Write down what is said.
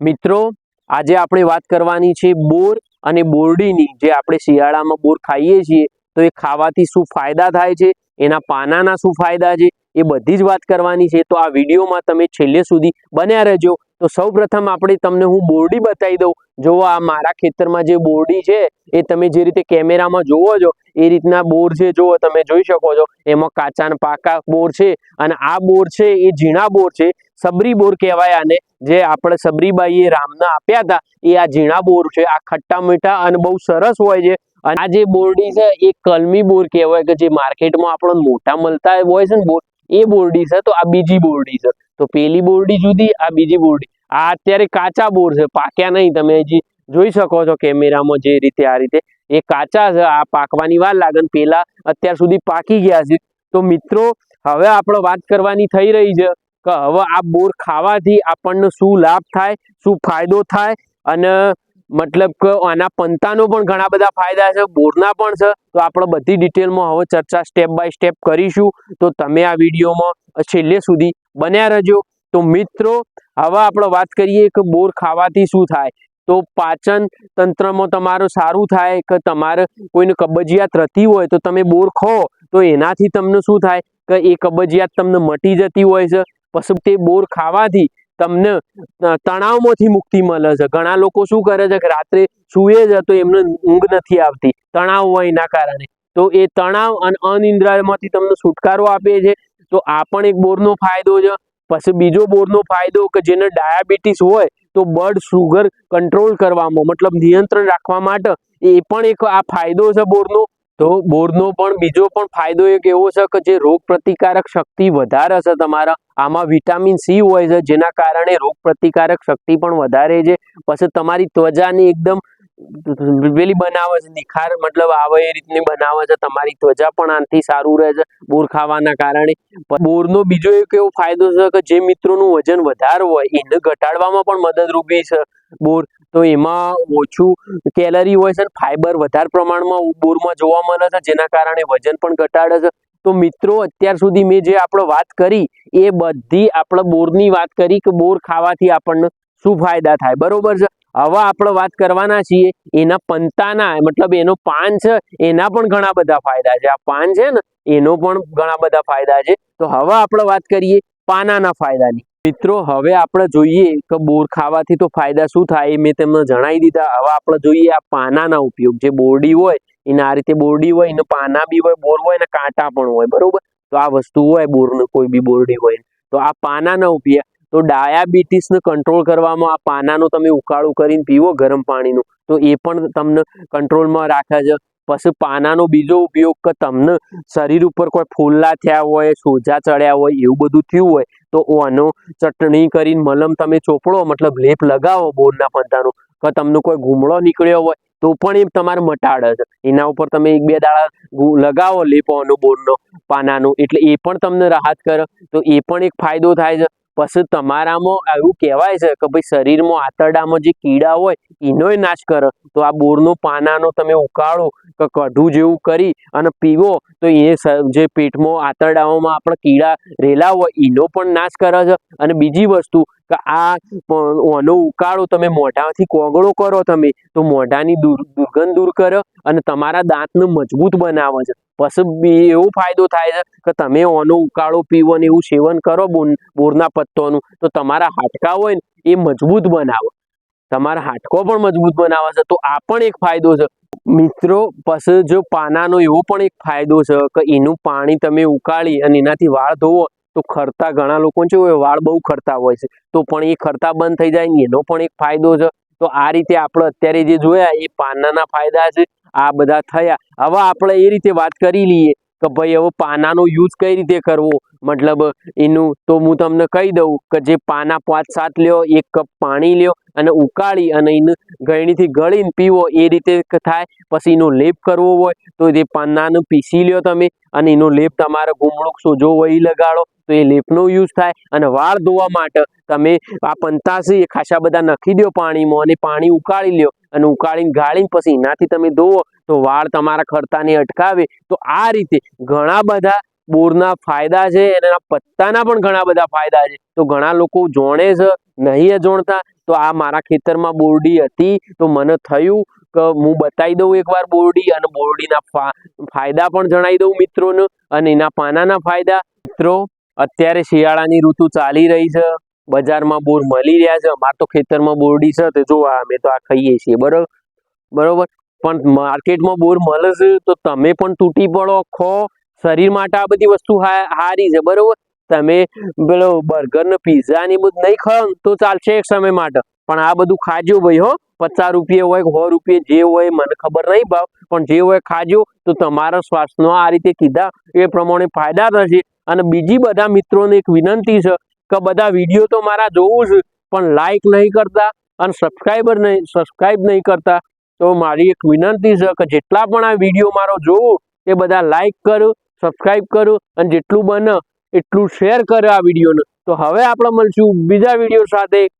મિત્રો, આજે આપણે વાત કરવાની છે બોર અને બોરડીની. જે આપણે શિયાળામાં બોર ખાઈએ છીએ, તો એ ખાવાથી શું ફાયદા થાય છે, એના પાનાના શું ફાયદા છે, એ બધી જ વાત કરવાની છે. તો આ વિડીયોમાં તમે છેલ્લે સુધી બન્યા રહેજો. તો સૌ પ્રથમ આપણે તમને હું બોરડી બતાવી દઉં. જો આ મારા ખેતરમાં જે બોરડી છે, એ તમે જે રીતે કેમેરામાં જોવો છો, એ રીતના બોર છે જુઓ તમે જોઈ શકો છો. એમાં કાચા પાકા બોર છે અને આ બોર છે, એ ઝીણા બોર છે. સબરી બોર કહેવાય આને. જે આપણે સબરીબાઈએ રામના આપ્યા હતા, એ આ ઝીણા બોર છે. આ ખટ્ટા મીઠા અને બહુ સરસ હોય છે. અને આ જે બોરડી છે, એ કલમી બોર કહેવાય કે જે માર્કેટમાં આપણને મોટા મળતા હોય છે ને બોર, એ બોરડી છે. તો આ બીજી બોરડી છે. તો પેલી બોરડી જુદી, આ બીજી બોરડી. આ અત્યારે કાચા બોર છે, પાક્યા નહીં તમે હજી. જોઈ શકો છો કેમેરામાં જે રીતે આ રીતે. એ કાચા છે, આ પાકવાની વાર લાગે પેલા અત્યાર સુધી પાકી ગયા છે. તો મિત્રો, હવે આપણે વાત કરવાની થઈ રહી છે કે હવે આ બોર ખાવાથી આપણને શું લાભ થાય, શું ફાયદો થાય અને મતલબ કે આના પંતાનો પણ ઘણા બધા ફાયદા છે, બોરના પણ છે. તો આપણે બધી ડિટેલમાં હવે ચર્ચા સ્ટેપ બાય સ્ટેપ કરીશું. તો તમે આ વિડીયોમાં છેલ્લે સુધી બન્યા રહેજો. તો મિત્રો, હવે આપણે વાત કરીએ કે બોર ખાવાથી શું થાય? તો પાચન તંત્રમાં તમારું સારું થાય કે તમારે કોઈને કબજિયાત રહેતી હોય તો તમે બોર ખો. તો એનાથી તમને શું થાય? કે એ કબજિયાત તમને મટી જતી હોય છે. પછી તે બોર ખાવાથી તમને તણાવમાંથી મુક્તિ મળે છે. ઘણા લોકો શું કરે છે કે રાત્રે સૂએ છે તો એમને ઊંઘ નથી આવતી. તણાવ હોય એના કારણે. તો એ તણાવ અને અનિંદ્રામાંથી તમને છુટકારો આપે છે. તો આ પણ એક બોરનો ફાયદો છે. પછી બીજો બોરનો ફાયદો કે જેને ડાયાબિટીસ હોય તો બ્લડ સુગર કંટ્રોલ કરવામાં, મતલબ નિયંત્રણ રાખવા માટે એ પણ એક આ ફાયદો છે બોરનો. તો બોરનો પણ બીજો પણ ફાયદો એક એવો છે કે જે રોગ પ્રતિકારક શક્તિ વધારે છે તમારા. આમાં વિટામિન સી હોય છે, જેના કારણે રોગ પ્રતિકારક શક્તિ પણ વધારે છે. પછી તમારી ત્વચાની એકદમ પેલી બનાવે છે, નિખાર મતલબ આવે એ રીતની બનાવે છે, તમારી ત્વચા પણ આનાથી સારું રહે છે, બોર ખાવાના કારણે. બોરનો બીજો એક એવો ફાયદો છે કે જે મિત્રોનું વજન વધારે હોય, એને ઘટાડવામાં પણ મદદરૂપી છે બોર. તો એમાં ઓછું કેલરી હોય છે ફાઈબર વધારે પ્રમાણમાં બોરમાં જોવા મળે છે, જેના કારણે વજન પણ ઘટાડે છે. તો મિત્રો, અત્યાર સુધી મેં જે આપણે વાત કરી, એ બધી આપણે બોરની વાત કરી કે બોર ખાવાથી આપણને શું ફાયદા થાય. બરોબર છે? હવે આપણે વાત કરવાના છીએ એના પંતાના, મતલબ એનો પાન છે, એના પણ ઘણા બધા ફાયદા છે. આ પાન છે ને, એનો પણ ઘણા બધા ફાયદા છે. તો હવે આપણે વાત કરીએ પાનાના ફાયદાની. મિત્રો, હવે આપણે જોઈએ કે બોર ખાવાથી તો ફાયદા શું થાય એ મેં તમને જણાવી દીધા. હવે આપણે જોઈએ આ પાનાના ઉપયોગ. જે બોરડી હોય, એના આ રીતે બોરડી હોય, એને પાના બી હોય, બોર હોય ને કાંટા પણ હોય, બરોબર? તો આ વસ્તુ હોય બોરનું, કોઈ બી બોરડી હોય. તો આ પાનાના ઉપયોગ તો ડાયાબિટીસને કંટ્રોલ કરવામાં આ પાનાનો તમે ઉકાળો કરીને પીવો ગરમ પાણીનું. તો એ પણ તમને કંટ્રોલમાં રાખે છે. પછી પાનાનો બીજો ઉપયોગ કે તમને શરીર ઉપર કોઈ ફોલ્લા થયા હોય, સોજા ચડ્યા હોય, એવું બધું થયું હોય, તો આનો ચટણી કરીને મલમ તમે ચોપડો, મતલબ લેપ લગાવો બોરના પંતાનો કે તમને કોઈ ગુમડો નીકળ્યો હોય, તો પણ એ તમારે મટાડે છે. એના ઉપર તમે એક બે દાડા લગાવો લેપોનો બોરનો પાનાનો, એટલે એ પણ તમને રાહત કરે. તો એ પણ એક ફાયદો થાય છે. પછી તમારામાં એવું કહેવાય છે કે ભાઈ શરીરમાં આંતરડામાં જે કીડા હોય, એનોય નાશ કરો. તો આ બોરનો પાનાનો તમે ઉકાળો કે કઢું જેવું કરી અને પીવો, તો એ જે પેટમાં આંતરડાઓમાં આપણે કીડા રેલા હોય, એનો પણ નાશ કરે છે. અને બીજી વસ્તુ કે આ ઓનો ઉકાળો તમે મોઢાથી કોગળો કરો તમે, તો મોઢાની દુર, દુર્ગંધ દૂર કરે. અને તમારા દાંતને મજબૂત બનાવે છે. પછી એવો ફાયદો થાય છે કે તમે ઓનો ઉકાળો પીવો ને એવું સેવન કરો બોરના પત્તોનું, તો તમારા હાડકા હોય ને એ મજબૂત બનાવે. તમારા હાડકો પણ મજબૂત બનાવે છે. તો આ પણ એક ફાયદો છે. મિત્રો, પછી જો પાનાનો એવો પણ એક ફાયદો છે કે એનું પાણી તમે ઉકાળી અને એનાથી વાળ ધોવો, તો ખરતા ઘણા લોકો છે વાળ બહુ ખરતા હોય છે. તો પણ એ ખરતા બંધ થઈ જાય એનો પણ એક ફાયદો છે. તો આ રીતે આપણે અત્યારે જે જોયા, એ પાનાના ફાયદા છે. આ બધા થયા. હવે આપણે એ રીતે વાત કરી લઈએ કે ભાઈ હવે પાનાનો યુઝ કઈ રીતે કરવો? મતલબ એનું તો હું તમને કહી દઉં કે જે પાના પાંચ સાત લ્યો, એક કપ પાણી લ્યો અને ઉકાળી અને એને ગળણીથી ગળીને પીવો. એ રીતે થાય. પછી એનો લેપ કરવો હોય તો જે પાનાનું પીસી લ્યો તમે અને એનો લેપ તમારે ગુમડો સોજો હોય લગાડો. તો એ લેપનો યુઝ થાય. અને વાળ ધોવા માટે તમે આ પંતાસી ખાસા બધા નાખી દો પાણીમાં અને પાણી ઉકાળી લ્યો. અને ઉકાળીને ગાળીને પછી એનાથી તમે ધોવો, તો વાળ તમારા ખરતાને અટકાવે. તો આ રીતે ઘણા બધા બોરના ફાયદા છે એના પત્તાના પણ ઘણા બધા ફાયદા છે. તો ઘણા લોકો જોણે છે, નહીં જોણતા તો આ મારા ખેતરમાં બોરડી હતી, તો મને થયું કે હું બતાવી દઉં એકવાર બોરડી, અને બોરડીના ફાયદા પણ જણાવી દઉં મિત્રોને, અને એના પાનાના ફાયદા. મિત્રો, અત્યારે શિયાળાની ઋતુ ચાલી રહી છે. બજારમાં બોર મળી રહ્યા છે. અમારે તો ખેતરમાં બોરડી છે તો જો અમે તો આ ખાઈએ છીએ. બરોબર બરોબર? પણ માર્કેટમાં બોર મળે છે તો તમે પણ તૂટી પડો, ખો. શરીર માટે આ બધી વસ્તુ હારી છે. બરોબર? તમે પેલો બર્ગર ને પીઝા ને બધું નહીં ખાવ તો ચાલશે એક સમય માટે. પણ આ બધું ખાજો ભાઈ, હો. પચાસ રૂપિયા હોય સો રૂપિયા જે હોય, મને ખબર નહીં ભાવ. પણ જે હોય ખાજો તો તમારા સ્વાસ્થ્યનો આ રીતે કીધા એ પ્રમાણે ફાયદા થશે. અને બીજી બધા મિત્રોને એક વિનંતી છે કે બધા વીડિયો તો મારા જોવું જ, પણ લાઈક નહીં કરતા અને સબસ્ક્રાઈબર નહીં સબસ્ક્રાઈબ નહીં કરતા, તો મારી એક વિનંતી છે કે જેટલા પણ આ વીડિયો મારો જોવો એ બધા લાઈક કરો સબસ્ક્રાઈબ કરો અને જેટલું બને એટલું શેર કરો આ વિડીયોને તો હવે આપણે મળશું બીજા વીડિયો સાથે.